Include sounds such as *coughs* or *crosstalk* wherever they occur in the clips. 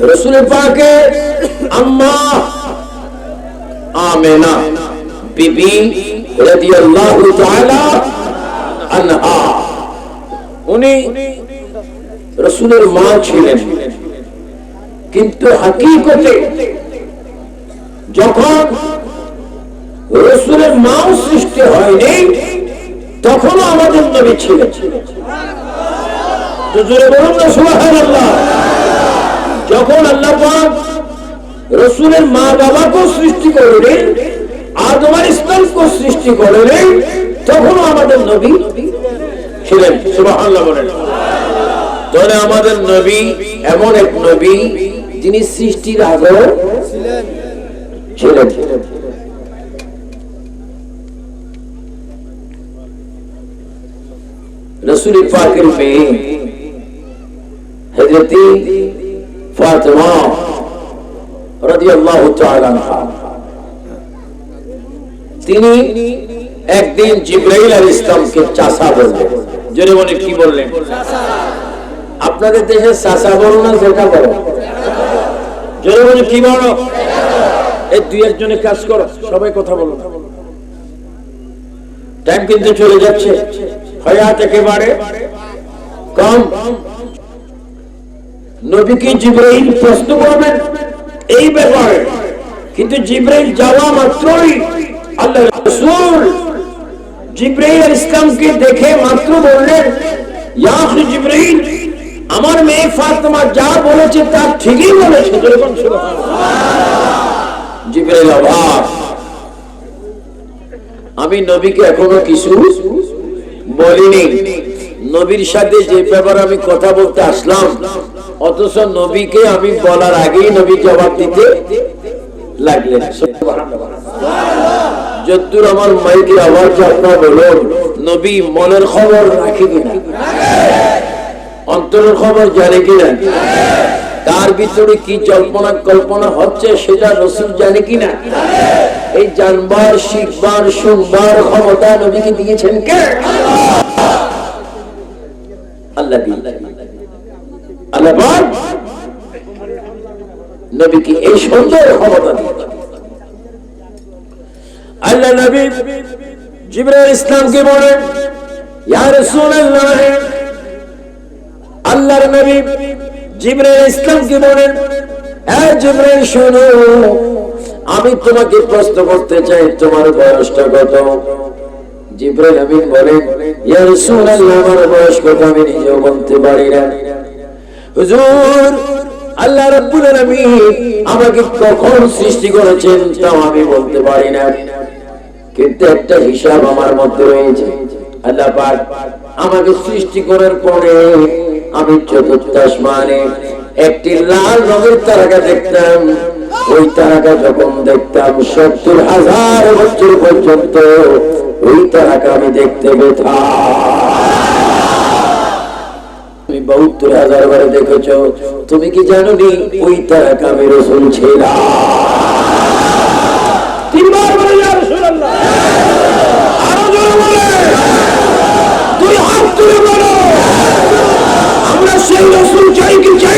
রসুল পাকে আম্মা আমেনা বিবি রাদিয়াল্লাহু তাআলা আনহা। উনি রসুলের মা ছিলেন। কিন্তু হাকিকতে যখন রসুলের মাও সৃষ্টি হয়নি, তখনও আমাদের নবী ছিলেন। জোরে সুবহানাল্লাহ। যখন আল্লাহ রসুলের মা বাবাকেও সৃষ্টি করলেন আদম আর ইসলামকে সৃষ্টি করলেন, তখনও আমাদের নবী ছিলেন। বলেন। তাহলে আমাদের নবী এমন এক নবী যিনি সৃষ্টির আগেও ছিলেন। রসুল পাকের মেয়ে হজরতি তিনি একদিন জিব্রাইল আলাইহিস ইসলামকে চাচা বললেন। জোরে মনে কি বললেন? আপনাদের দেশে চাচা বলো না যেটা বলো। জোরে মনে কি বলো? এই দুই একজনে কাজ করো, সবাই কথা বলো। টাইম কিন্তু চলে যাচ্ছে। হয়াত একেবারে কম। নবীকে জিব্রাইল প্রশ্ন করবেন এই ব্যাপারে। কিন্তু জিব্রাইল যাওয়া মাত্রই আল্লাহ ইসলামকে দেখে মাত্র বললেন আমার মেয়ে ফাতেমা যা বলেছে তা ঠিকই বলেছে। অবাক। আমি নবীকে এখনও কিছু বলিনি। নবীর সাথে যে ব্যাপারে আমি কথা বলতে আসলাম, অথচ নবীকে আমি বলার আগেই নবী জবাব দিতে লাগলেন। যদ্দুর আমার মাইকে আওয়াজ আপনার বলুন, নবী মনের খবর রাখে কিনা? অন্তরের খবর জানে কিনা? তার ভিতরে কি জল্পনা কল্পনা হচ্ছে সেটা রসুল জানে কিনা? এই জানবার, শিখবার, শুনবার ক্ষমতা নবীকে দিয়েছেন কে? ইসলামকে বলেন আল্লাহর নবী জিবরাইল ইসলামকে বলেন আমি তোমাকে প্রশ্ন করতে চাই, তোমার বয়সটা কত? জিবরাইল আমিন বলেন ইয়া রাসূলুল্লাহ, আমার বয়স কত? আমি নিজেও বলতে পারি না। হুজুর, আল্লাহ রাব্বুল আলামিন আমাকে কখন সৃষ্টি করেছেন তাও আমি বলতে পারি না। কিন্তু একটা হিসাব আমার মধ্যে রয়েছে। আল্লাহ পাক আমাকে সৃষ্টি করার পরে আমি চতুর্থ আসমানে একটি লাল রঙের তারাকা দেখতাম। ওই তারাকা যখন দেখতাম সত্তর হাজার বছর পর্যন্ত ওই তারাকা আমি দেখতে তুমি বাহাত্তর হাজার বারে দেখেছ, তুমি কি জানো নি ওই তারাকা আমি রসুল ছিলাম? আমরা সেই রসুল চাই কি চাই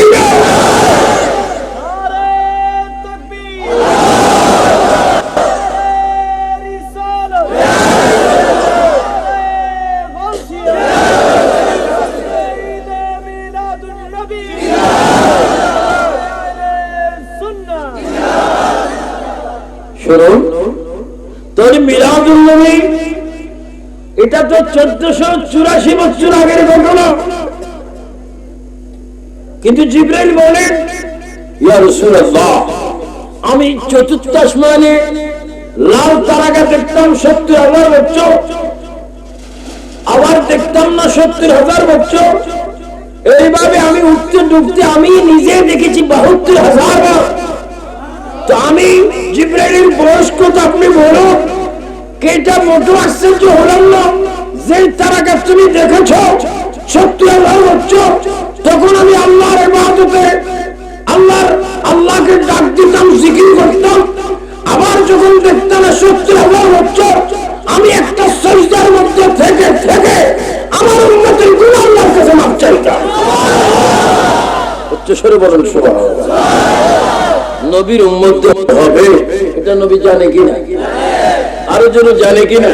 এটা তো চোদ্দশো চুরাশি বছর আগের ঘটনা। কিন্তু জিব্রাইল বলেন আমি চতুর্থ আসমানে লাল তারাকা দেখতাম সত্তর হাজার বছর, আবার দেখতাম না সত্তর হাজার বছর। এইভাবে আমি উঠতে ডুবতে আমি নিজে দেখেছি বাহাত্তর হাজার বার। তো আমি জিব্রাইলের বয়স কত আপনি বলো, কেটা মোটো আশ্চর্য হলাম না যে তারাকা তুমি দেখেছ? সত্তর হাজার বছর। তখন আমি আল্লাহর ইবাদতে, আল্লাহর, আল্লাহকে ডাক দিতাম, জিকির করতাম। আবার যখন দেখতাম সত্যি হাজার বছর, আমি একটা সজদার মধ্যে থেকে থেকে আমার উচ্চস্বরে বলেন নবীর হবে, এটা নবী জানে কিনা? আরও জন কিনা?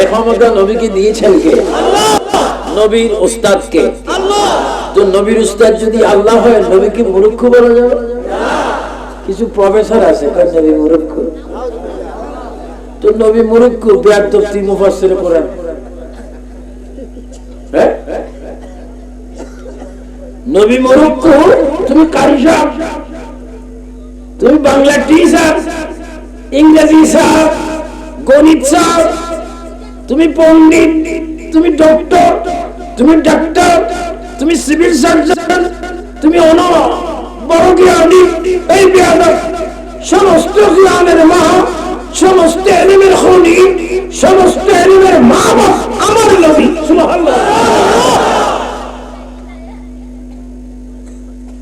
এ ক্ষমতা নবীকে দিয়েছেন কে? নবীর উস্তাদ কে? তো নবীর উস্তাদ যদি আল্লাহ হয়, নবীকে মূর্খ বলা যাবে? কিছু প্রফেসর আছে নবী মূর্খ। তো নবী মূর্খ বিয়ার তফতি মুফাসসির কোরআন। হ্যাঁ? নবী মূর্খ তুমি কারি সাহেব তুমি বাংলা টিচার ইংরেজি স্যার গণিত স্যার তুমি পণ্ডিত, তুমি ডক্টর তুমি ডাক্তার, তুমি সিভিল সার্জন তুমি অন বড় জ্ঞানী এই জ্ঞান সমস্ত জ্ঞানের মা, সমস্ত এলিমের খনি, সমস্ত এলিমের মা আমার নবী, সুবহানাল্লাহ।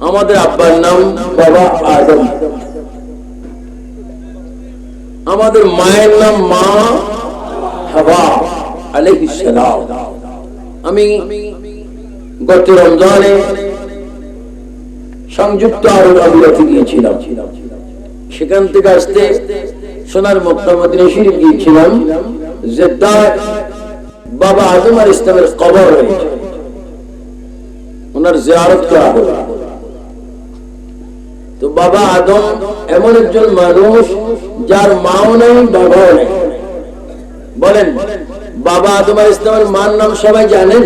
আমাদের আব্বার নাম বাবা আদম। আমাদের মায়ের নাম মা হাওয়া আলাইহিস আমি গত রমজানে সংযুক্ত আরব আমিরাতে গিয়েছিলাম। সেখান থেকে আসতে সোনার মক্কা মদিনা শরীফ গিয়েছিলাম। জেদ্দায় বাবা আদম আর ইসলামের কবর রয়েছে। ওনার জিয়ারত করা হলো। তো বাবা আদম এমন একজন মানুষ যার মাও নেই, বাবাও নেই। বলেন, বাবা আদম আল ইসলামের মার নাম সবাই জানেন?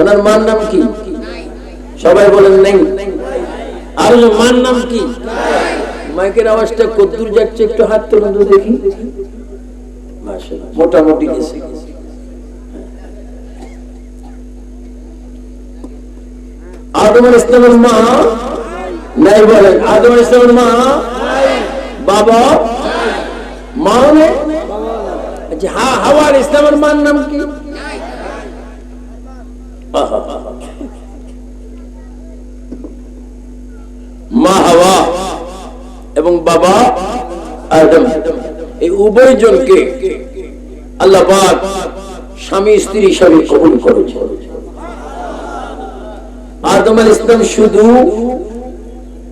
ওনার মার নাম কি? সবাই বলেন নেই। আর মার নাম কি? মাইকের আওয়াজটা কদ্দুর যাচ্ছে, একটু হাত তুলুন দেখি। মোটামুটি গেছে। আদম আল ইসলামের মা নাই বলেন আদম ইসলামের মা বাবা নেই আচ্ছা হা হাওয়ার ইসলামের মার নাম কি। মা হাওয়া এবং বাবা আদম। এই উভয় জনকে আল্লাহ স্বামী, স্ত্রী হিসাবে কবুল করেছে আদম আল ইসলাম শুধু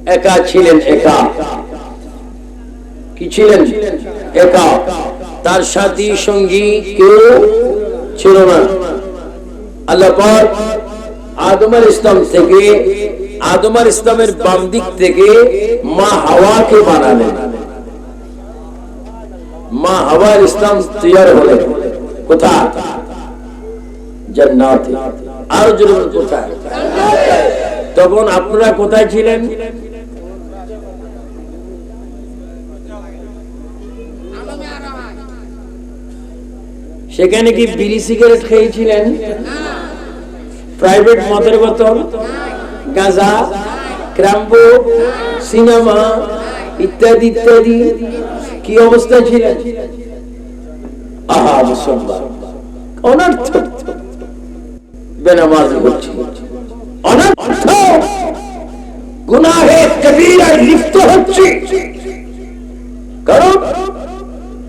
একা ছিলেন একা। কি ছিলেন? একা। তার সাথী সঙ্গী কেউ ছিল না। আল্লাহ পাক আদম আল ইসলাম থেকে আদম আল ইসলামের বাম দিক থেকে মা হাওয়াকে বানালেন। মা হাওয়া ইসলাম তৈয়ার হলেন। কোথায়? জান্নাতে। আরও জোরে বলুন, কোথায়? তখন আপনারা কোথায় ছিলেন? সেখানে কি বিড়ি সিগারেট খেয়েছিলেন? প্রাইভেট মদের বোতল? গাঁজা? ক্রাম্বো সিনেমা? ইত্যাদি ইত্যাদি? কি অবস্থায় ছিলেন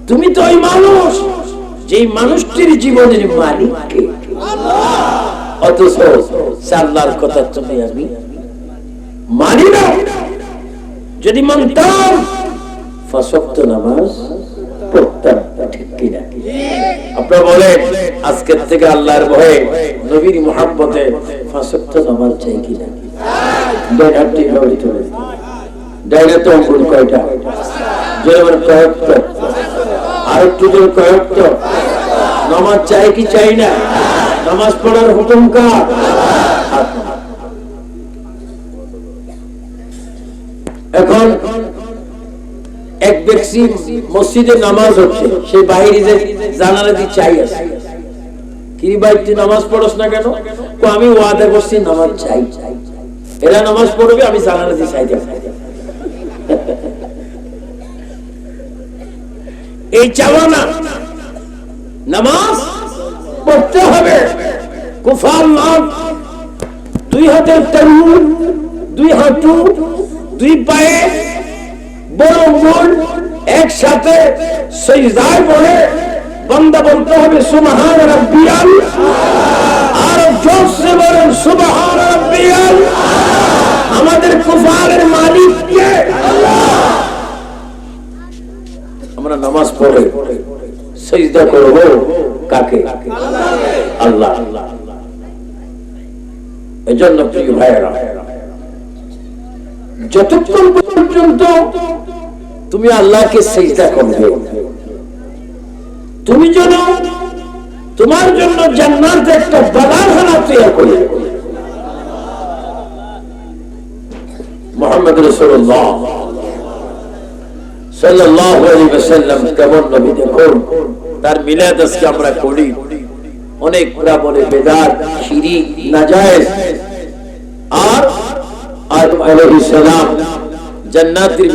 তুমি তো ওই মানুষ। যেই মানুষটির জীবনের মালিক? অথচ আল্লাহর কথা তুমি আমি মানি না। যদি মানতাম ফসক্ত নামাজ পড়তাম বলেন, আজকের থেকে ভয়ে তো আর একটু কয়েকত নামাজ চাই কি চাই না? নামাজ পড়ার হুকুম কার? এখন এক ব্যক্তি মসজিদে নামাজ হচ্ছে, সে বাইরে যে জানালা দিয়ে চাই আছে। কি বাইতে নামাজ পড়ছ না কেন? তো আমি ওয়াদা করছি নামাজ চাই। এরা নামাজ পড়বে, আমি জানালা দিয়ে চাই এই চাওয়া না। নামাজ পড়তে হবে। কুফার লোক দুই হাতে তালু দুই হাঁটু, দুই পায়ে, বড় মন একসাথে সেজদায় পড়ে বন্দা বলতে হবে, সুবহান রাব্বিয়াল। আর জোরসে বলেন, সুবহান রাব্বিয়াল। আমাদের কুফারের মালিক কে আমরা নামাজ পড়ে সেজদা করব কাকে? আল্লাহ। এজন্য প্রিয় ভাইয়েরা, যতক্ষণ পর্যন্ত তুমি আল্লাহকে সেজদা করবে, তুমি যেন তোমার জন্য জান্নাত একটা তৈরি করে। মোহাম্মদ রসুল্লাহ তার মিলাদ আজকে আমরা করি অনেকরা বলে বেদাত, শিরিক আর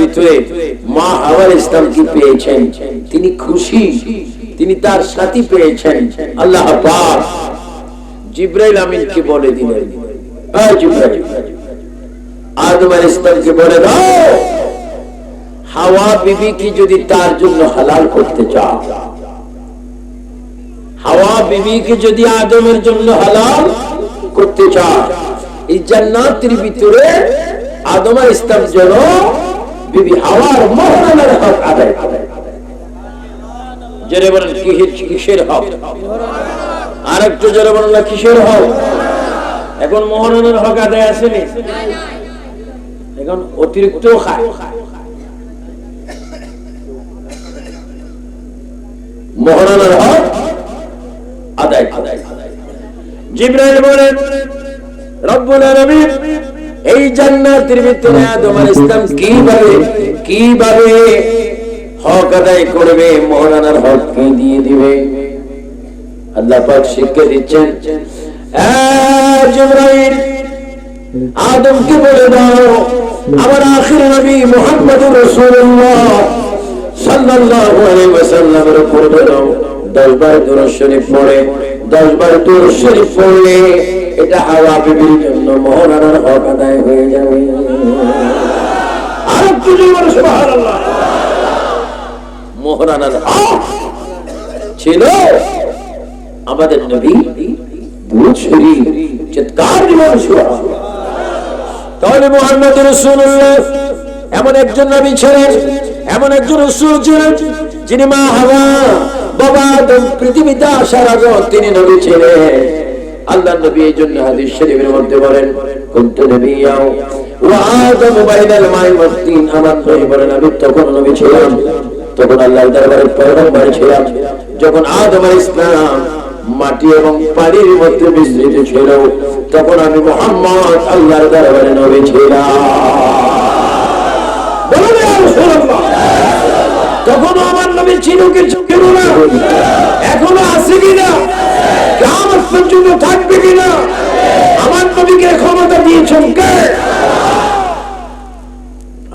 ভিতরে মা ইসলাম কি পেয়েছেন? তিনি খুশি। তিনি তার সাথী পেয়েছেন। আল্লাহ পাক জিব্রাইল আমিনকে বলে দিলেন। আয় জিব্রাইল। আদম আলাইহিস ইসলামকে বলে দাও। হাওয়া বিবি কি যদি তার জন্য হালাল করতে চাও হাওয়া বিবিকে যদি আদমের জন্য হালাল করতে চাও এই জান্নাতের ভিতরে আদম ইসলাম যেন বিবি হাওয়ার মহরানের হক আদায় করে। জেরে বলেন কিসের হক? আর একটু জেরে বলেন না, কিসের হক? এখন মহরানের হক আদায় আসেনি এখন অতিরিক্ত খায়। মহারানার হক আদায় জিব্রাইল বলেন, রব্বুল আলামিন, এই জান্নাতের ভিতরে আদম আলাইহিস সালাম কীভাবে কীভাবে হক আদায় করবে মহারানার হক কে দিয়ে দিবে? আল্লাহ পাক শিক্ষা দিচ্ছেন জিব্রাইল, আদমকে বলে দাও, আমার আখির নবী মুহাম্মদুর রাসূলুল্লাহ সাল্লাল্লাহু আলাইহি ওয়াসাল্লামের উপর ধরো 10 দুরূদ শরীফ পড়ে 10 দুরূদ শরীফ পড়লে এটা হাওয়া বিবির জন্য মহারানার হক আদায় যাবে। আর একটু জোরে সুবহানাল্লাহ। মহারানার হক ছিল আমাদের নবী চিৎকার তাহলে মোহাম্মদ রসুল্লাহ এমন একজন নবী ছিলেন এমন একজন রসুল ছিলেন যিনি মা হাওয়া বাবা পৃথিবীতে আসার আগে তিনি নবী ছিলেন। আল্লাহ নবী এই জন্য হাদিস শরীফের মধ্যে বলেন, কুনতু নবী আলাইহিস মাটি এবং পানির মধ্যে মিশ্রিত ছিল, তখন আমি মোহাম্মদ আল্লাহর দরবারে নবী ছিলাম বলুন ইয়া রাসূলুল্লাহ। তখনও আমার নবী ছিল কিছু ছিল না। এখনও আছে কিনা? কিয়ামত পর্যন্ত থাকবে কিনা? আমার নবীকে ক্ষমতা দিয়েছেন কে?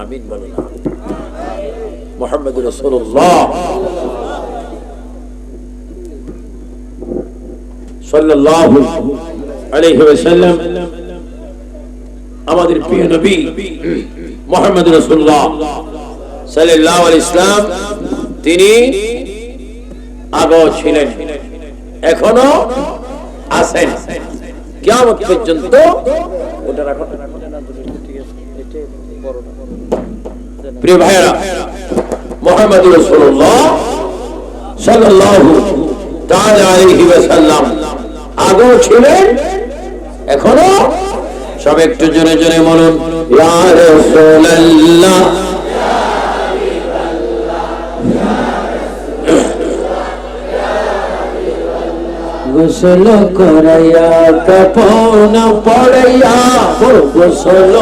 আমিন বলুন। মোহাম্মদ রাসূলুল্লাহ। সাল্লাল্লাহু আলাইহি ওয়াসাল্লাম, আমাদের প্রিয় নবী মুহাম্মদ রাসূলুল্লাহ। আলাইহি ইসলাম তিনি আগেও ছিলেন। এখনও আছেন। কিয়ামত পর্যন্ত এখনও সব একটু জোরে জোরে রাসূলুল্লাহ গোসল করাইয়া, কপন পড়াইয়া গোসল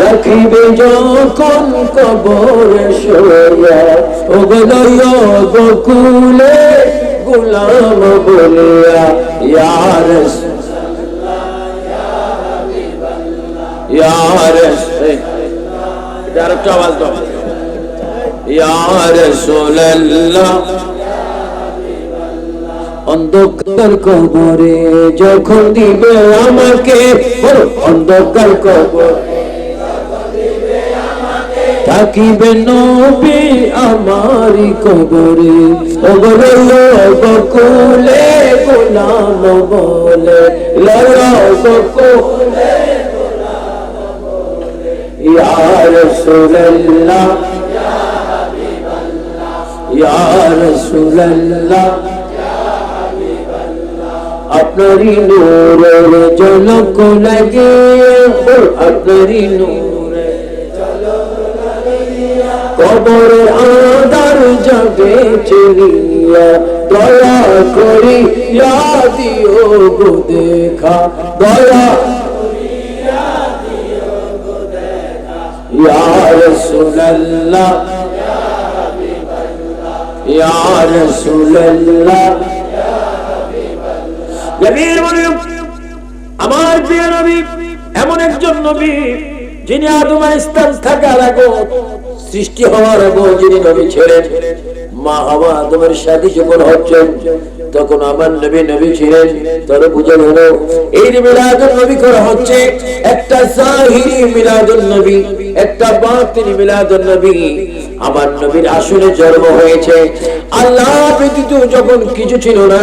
রাখিবে যখন কবর শোয়া ওগলয় বকুলে গুলাম বলিয়া ইয়ার ইয়ার এটা আরেকটা আওয়াজ দাও। ইয়া রাসূলুল্লাহ। অন্ধকার কবরে যখন দিবে আমাকে অন্ধকার কবর থাকিবে নবী আমারি কবরে। ওগরে বকুলে গোলাম বলে লড়া বকুলে ইয়া রাসূলুল্লাহ ইয়া রাসূলুল্লাহ। আপনারই নূরের জলক লাগে আপনারই নূরের কবর আদার যাবে চলিয়া দয়া করি দিও গো দেখা। দয়া ইয়া রাসূলুল্লাহ ইয়া রাসূলুল্লাহ নবীর মনে আমার প্রিয় নবী, এমন একজন নবী যিনি থাকার সৃষ্টি হওয়ার যিনি নবী মা হাওয়া আদমের যখন হচ্ছেন, তখন আমার নবী নবী ছিলেন। এই মিলাদুল নবী করা হচ্ছে একটা জাহিরি মিলাদুল নবী, একটা বাতিনি মিলাদুল নবী। আমার নবীর আসলে জন্ম হয়েছে। আল্লাহ ব্যতীত যখন কিছু ছিল না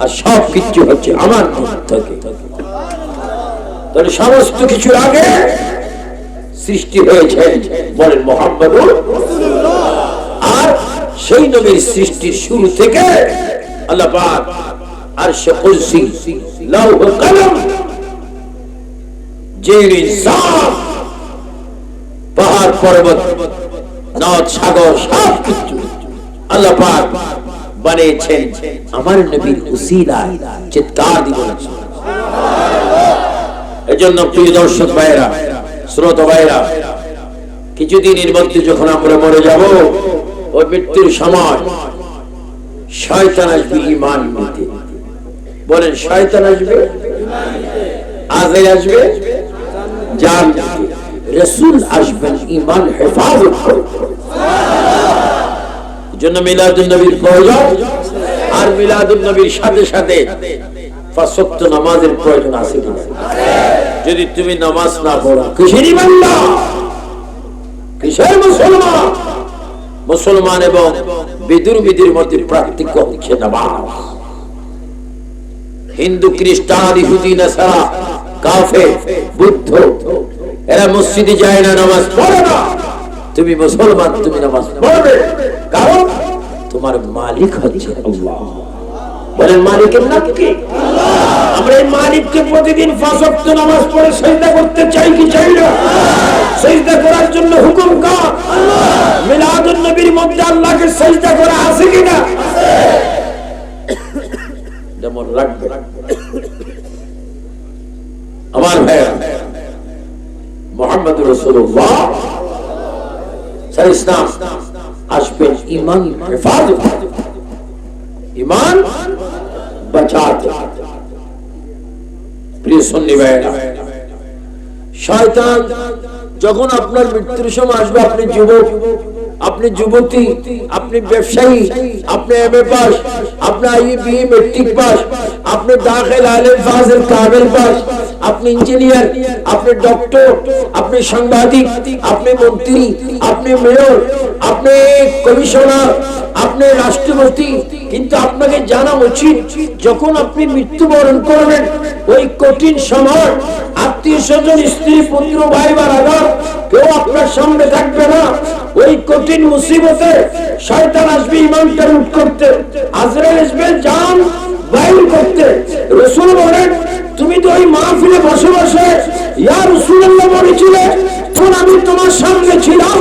আর সব কিছু হচ্ছে আমার থেকে। তাহলে সমস্ত কিছুর আগে সৃষ্টি হয়েছে বলেন মোহাম্মদ আর সেই নবীর সৃষ্টির শুরু থেকে আল্লাহ আর সে কুলসি লৌহ কলম সাপ, পাহাড় পর্বত, নদ, সাগর, সব কিছু আল্লাহ বানিয়েছেন আমার নবীর উসিলায় চিৎকার দিব এজন্য প্রিয় দর্শক ভাইরা শ্রোত ভাইরা কিছুদিনের মধ্যে যখন আমরা মরে যাব, ওই মৃত্যুর সময় শয়তান আসবে ইমান নিতে। বলেন, শয়তান আসবে? আজের আসবে? জান রসুল আসবেন ইমান হেফাজত করতে। জন্য মিলাদুল নবীর প্রয়োজন আর মিলাদুল নবীর সাথে সাথে ফাঁসক্ত নামাজের প্রয়োজন আছে কিনা? যদি তুমি নামাজ না মুসলমান? মুসলমান এবং বিদুর মধ্যে পার্থক্য হচ্ছে নামাজ। হিন্দু, খ্রিস্টান, ইহুদি, নাসারা কাফে বুদ্ধ, এরা মসজিদে যায় না, নামাজ পড়ে না। তুমি মুসলমান তুমি নামাজ পড়বে কারণ তোমার মালিক হচ্ছে আল্লাহ। বলেন মালিকের নাম কি? আমরা এই মালিককে প্রতিদিন পাঁচ ওয়াক্ত নামাজ পড়ে সেজদা করতে চাই কি চাই না? সেজদা করার জন্য হুকুম কার? মিলাদুন নবীর মধ্যে আল্লাহকে সেজদা করা আছে কিনা? যেমন লাগবে। আমার ভাইয়া মোহাম্মদ রসুল্লাহ স্যার ইসলাম আসবেন ইমান হেফাজত। ইমান বাঁচাতে। প্রিয় সন্নি ভাইয়েরা শয়তান যখন আপনার মৃত্যুর সময় আসবে আপনি যুবক আপনি যুবতী আপনি ব্যবসায়ী আপনি এম এ পাস আপনি আই বি মেট্রিক পাস আপনি দাখিল আলেম ফাজিল কামেল পাস আপনি ইঞ্জিনিয়ার আপনি ডক্টর আপনি সাংবাদিক আপনি মন্ত্রী আপনি মেয়র আপনি কমিশনার আপনি রাষ্ট্রপতি কিন্তু আপনাকে জানা উচিত যখন আপনি মৃত্যুবরণ করবেন ওই কঠিন সময় আত্মীয় স্বজন স্ত্রী পুত্র ভাই বা রাধা কেউ আপনার সামনে থাকবে না ওই কঠিন মুসিবতে শয়তান আসবে ইমানটা লুট আজরাইল আসবে করতে। রসুল বলেন তুমি তো ওই মাহফিলে বসে বসে ইয়া রসুল্লাহ বলেছিলে, তখন আমি তোমার সামনে ছিলাম।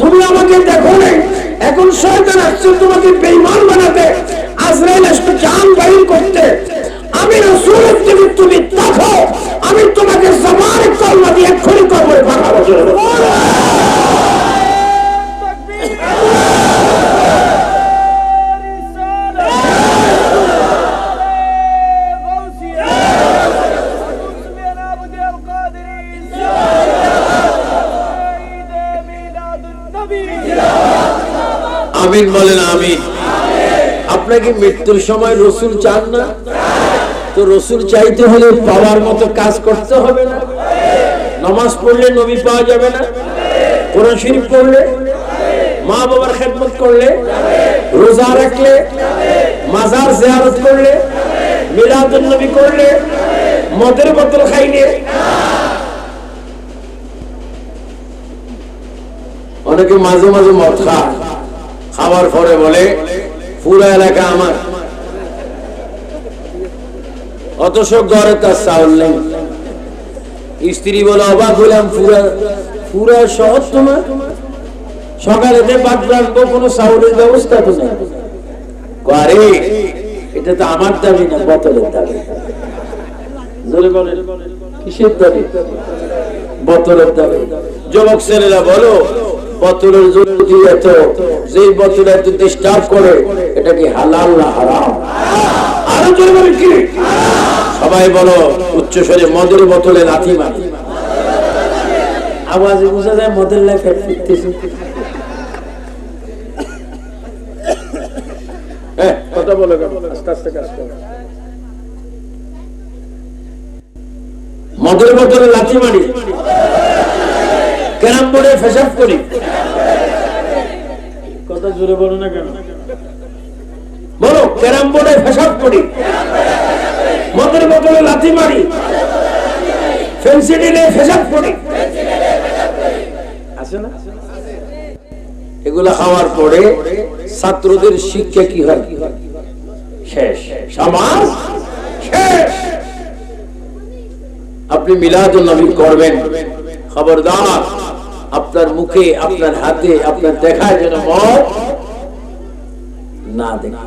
তুমি আমাকে দেখো এখন শয়তান আসছে তোমাকে মৃত্যুর সময় রসুল চান না। তো রসুল চাইতে হলে পাওয়ার মতো কাজ করতে হবে না। নামাজ পড়লে নবী পাওয়া যাবে না। কোরআন শরীফ পড়লে, মা বাবার খেদমত করলে, রোজা রাখলে, মাজার জিয়ারত করলে মিলাদুল নবী করলে, মদের বোতল খাইলে। অনেকে মাঝে মাঝে মদ খায়। খাবার পরে বলে, পুরো এলাকা আমার। অথচ ঘরে তার চাউল নেই। স্ত্রী বলে অবাক হলাম পুরা পুরা শহর তোমার? সকালে বাদ রাখব কোনো চাউলের ব্যবস্থা তো নেই। এটা তো আমার দাবি না দাবি। কিসের দাবি? দাবি। যুবক ছেলেরা বলো, বোতলের এত যে বোতল এত ডিস্টার্ব করে, এটা কি হালাল না হারাম? আরও জোরে কি? সবাই বলো উচ্চ স্বরে মদের বোতলে লাথি মারি। আওয়াজে বোঝা যায় মদের ফিরতেছে। *coughs* হ্যাঁ, বলো। মদের বোতলে লাথি মারি। ক্যারাম বোর্ডে ফেসাব করি। কথা জোরে বলো না কেন? বলো ক্যারাম বোর্ডে ফেসাব করি। মদের বোতলে লাথি মারি। ফেন্সি ডিলে ফেসাব করি আছে না? খাওয়ার পরে ছাত্রদের শিক্ষা কি হয়? শেষ। সমাজ শেষ। আপনি মিলাদুল নবী করবেন। খবরদার, আপনার মুখে, আপনার হাতে, আপনার দেখায় যেন মত না দেখা!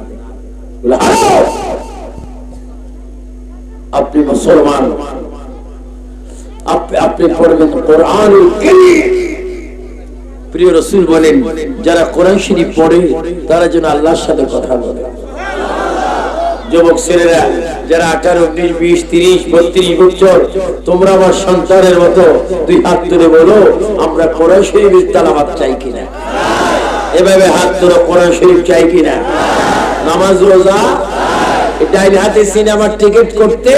আপনি মুসলমান। আপনি পড়বেন কোরআন প্রিয় রসুল বলেন, যারা কোরআন শরীফ পড়ে, তারা যেন আল্লাহর সাথে কথা বলে। যুবক ছেলেরা, যারা আঠারো উনিশ বিশ, তিরিশ, বত্রিশ বছর, তোমরা আমার সন্তানের মতো দুই হাত তুলে বলো, আমরা কোরআন শরীফের তালাবাদ চাই কিনা? এভাবে হাত তুলে কোরআন শরীফ চাই কিনা? নামাজ, রোজা ডাইন হাতে সিনেমার টিকিট করতে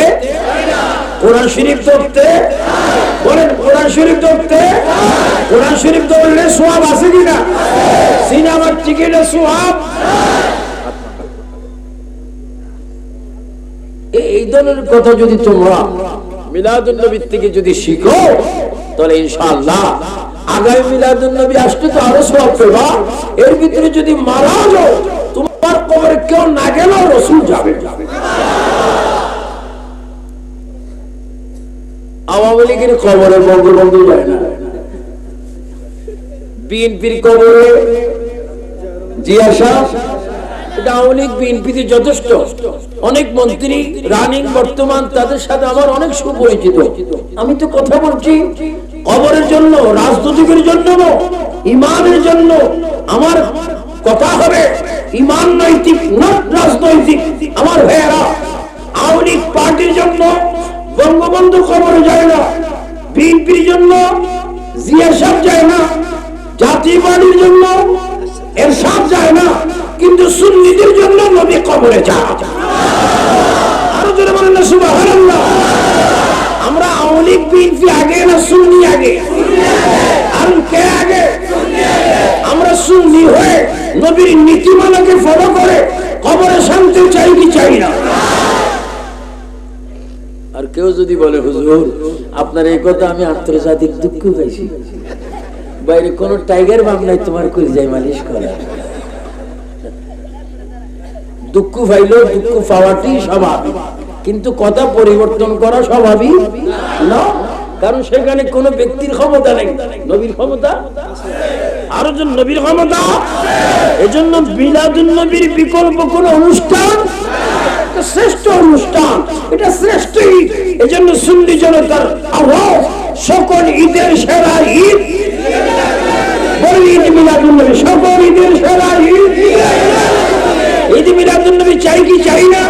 কোরআন শরীফ ধরতে বলেন, কোরআন শরীফ ধরতে কোরআন শরীফ ধরলে আছে কিনা? সিনেমার টিকিটে এই- ধরনের কথা যদি তোমরা মিলাদুল নবীর থেকে যদি শিখো, তাহলে ইনশাআল্লাহ আগামী মিলাদুল নবী আসতে তো আরও সব পেবা। এর ভিতরে যদি মারা যাও তোমার কবরে কেউ না গেলেও রসুল যাবে। আওয়ামী লীগের যায় না। বিএনপির কবরে তাদের সাথে আমার অনেক সুপরিচিত। আমি তো কথা বলছি কবরের জন্য, রাজনৈতিকের জন্য ইমানের জন্য। আমার কথা হবে। ইমান নৈতিক রাজনৈতিক। আমার ভাইয়েরা, আওয়ামী লীগ পার্টির জন্য, বঙ্গবন্ধু কবরে যায় না, বিএনপির জন্য সাহেব যায় না, জাতীয় জন্য, এরশাদ যায় না, কিন্তু সুন্নিদের জন্য নবী কবরে যায়। আরও জোরে বলেন না, সুবহানাল্লাহ। আমরা আওয়ামী লীগ, বিএনপি আগে না সুন্নি আগে? আর কে আগে? আমরা সুন্নি হয়ে নবীর নীতিমালাকে ফলো করে কবরে শান্তি চাই কি চাই না? আর কেউ যদি বলে, হুজুর, আপনার এই কথা আমি আন্তর্জাতিক দুঃখ পাইছি। বাইরে কোন টাইগার বাম নাই, তোমার কই যাই মালিশ করে। দুঃখ পাইলেও দুঃখ পাওয়াটি স্বাভাবিক। কিন্তু কথা পরিবর্তন করা স্বাভাবিক না? কারণ সেখানে কোনো ব্যক্তির ক্ষমতা নেই। নবীর ক্ষমতা আরও জন নবীর ক্ষমতা এজন্য বিলাদুল নবীর বিকল্প কোন অনুষ্ঠান শ্রেষ্ঠ অনুষ্ঠান। এটা শ্রেষ্ঠ ঈদ এজন্য সুন্নি জনতার আওয়াজ সকল ঈদের সেরা ঈদ। ঈদ মিলাদুল নবী, সকল ঈদের সেরা ঈদ। ঈদ মিলাদুল নবী চাই কি চাই না?